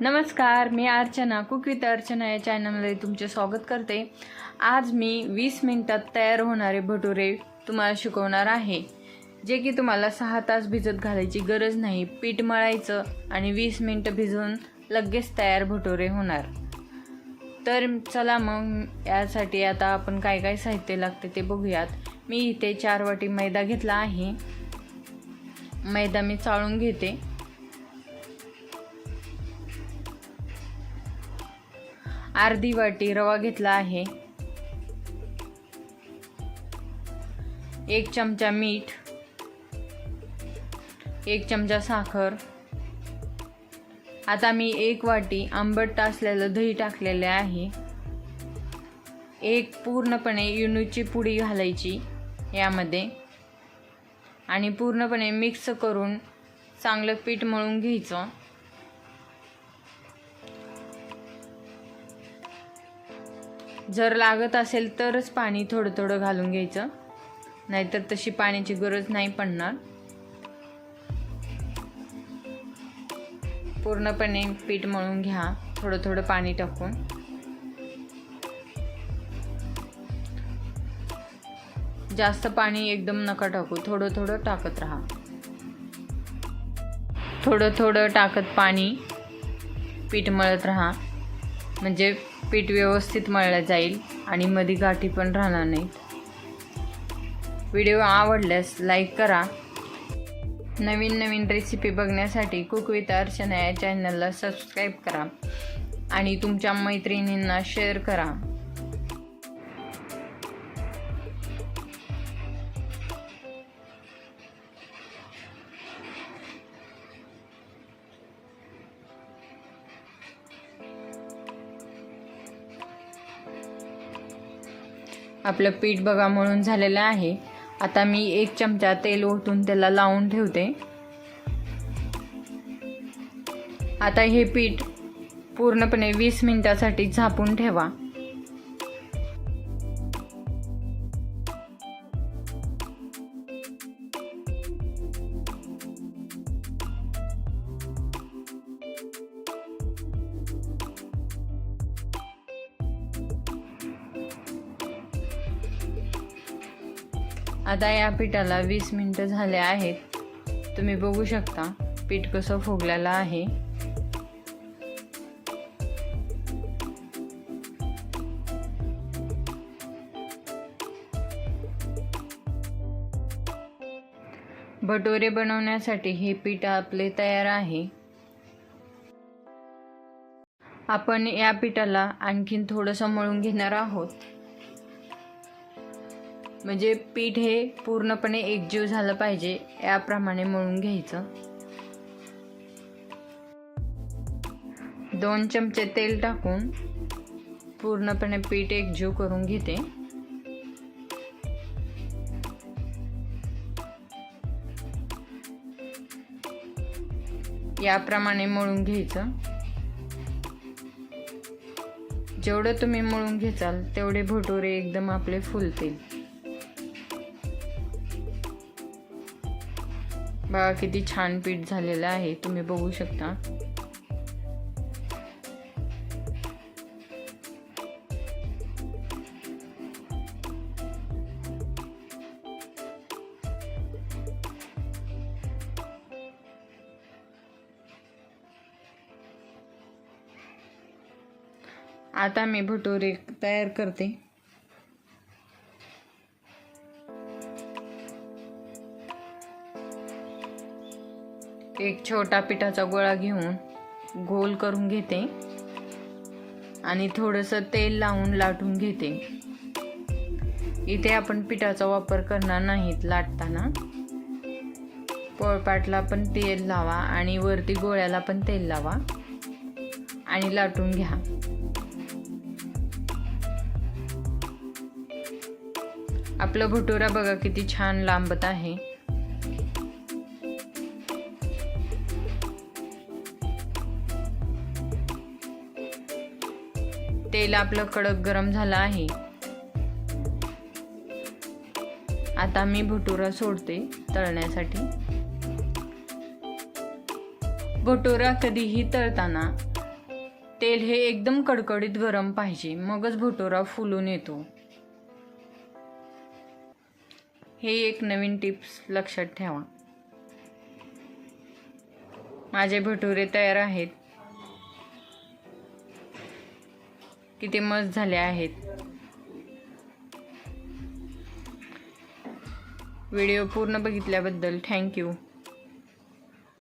नमस्कार मी Archana cook with Archana या चॅनलमध्ये तुमचे स्वागत करते. आज मी वीस मिनटात तयार होणारे भटुरे तुम्हाला शिकवणार आहे. जे की तुम्हाला सहा तास भिजत घालायची गरज नाही पीठ मळायचं आणि वीस मिनटं भिजवून लगेच तयार भटुरे होणार. तर चला मग यासाठी आता आपण काय काय साहित्य लागते ते बघूयात. मी इथे चार वाटी मैदा घेतला आहे. मैदा मी चाळून घेते. अर्धी वाटी रवा घेतला आहे. एक चमचा मीठ. एक चमचा साखर. आता मी एक वाटी आंबट असलेलं दही टाकलेले आहे. एक पूर्णपणे युनूची पुडी घालायची यामध्ये. आणि पूर्णपणे मिक्स करून चांगलं पीठ मळून घ्यायचं. जर लागत असेल तरच पाणी थोडं थोडं घालून घ्यायचं. नाहीतर तशी पाण्याची गरज नाही पडणार. पूर्णपणे पीठ मळून घ्या. थोडं थोडं पाणी टाकून. जास्त पाणी एकदम नका टाकू. थोडं थोडं टाकत राहा. थोडं थोडं टाकत पाणी पीठ मळत राहा. म्हणजे पीठ व्यवस्थित मळलं जाईल आणि मध्ये गाठी पण राहणार नाहीत. व्हिडिओ आवडल्यास लाईक करा. नवीन नवीन रेसिपी बघण्यासाठी कुक विथ अर्चना या चॅनलला सबस्क्राईब करा. आणि तुमच्या मैत्रिणींना शेअर करा. आपलं पीठ बघा म्हणून झालेलं आहे. आता मी एक चमचा तेल ओतून त्याला लावून ठेवते. आता हे पीठ पूर्णपणे वीस मिनिटासाठी झापून ठेवा. आता या पिठाला वीस मिनटं झाले आहेत. तुम्ही बघू शकता पीठ कसं फुगलेलं आहे. भटोरे बनवण्यासाठी हे पीठ आपले तयार आहे. आपण या पिठाला आणखीन थोडंसं मळून घेणार आहोत. म्हणजे पीठ हे पूर्णपणे एकजीव झालं पाहिजे याप्रमाणे मळून घ्यायचं. दोन चमचे तेल टाकून पूर्णपणे पीठ एकजीव करून घेते. याप्रमाणे मळून घ्यायचं. जेवढं तुम्ही मळून घेचाल तेवढे भटुरे एकदम आपले फुलतील. बघा किती छान पीठ झालेलं आहे. तुम्ही बघू शकता. आता मी भटोरे तयार करते. एक छोटा पिठाचा गोळा घेऊन गोल करून घेते. आणि थोडंसं तेल लावून लाटून घेते. इथे आपण पिठाचा वापर करणार नाहीत लाटताना. पोळपाटला पण तेल लावा आणि वरती गोळ्याला पण तेल लावा. आणि लाटून घ्या. आपलं भटुरा बघा किती छान लांबत आहे. तेल आपलं कडक गरम झालं आहे. आता मी भटुरा सोडते तळण्यासाठी. भटुरा कधीही तळताना तेल हे एकदम कडकडीत गरम पाहिजे मगच भटुरा फुलून येतो. हे एक नवीन टिप्स लक्षात ठेवा. माझे भटुरे तयार आहेत. किती मस्त झाले आहेत. व्हिडिओ पूर्ण बघितल्याबद्दल थँक्यू